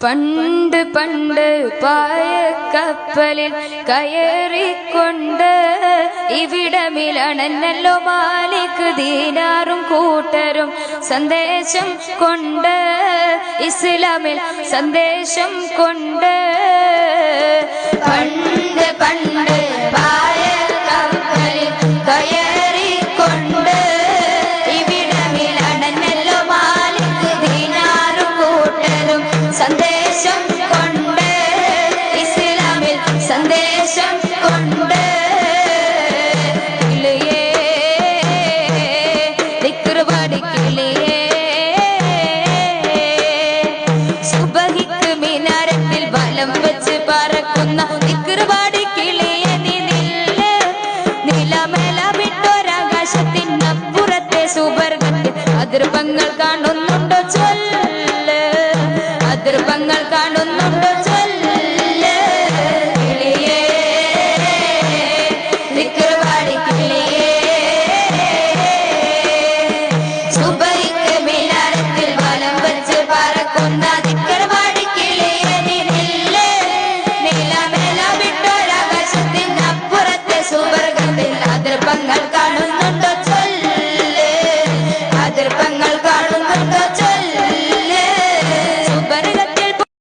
പണ്ട് പണ്ട് പായ കപ്പലിൽ കയറിക്കൊണ്ട് ഇവിടമിലണല്ലോ മാലിക് ദീനാറും കൂട്ടരും സന്ദേശം കൊണ്ട് ഇസ്ലാമിൽ സന്ദേശം കൊണ്ട് അതിർപ്പങ്ങൾ കാണുന്നുണ്ടോ ചൊല്ല്. അതിർപ്പങ്ങൾ കാണുന്നുണ്ടോ Let's.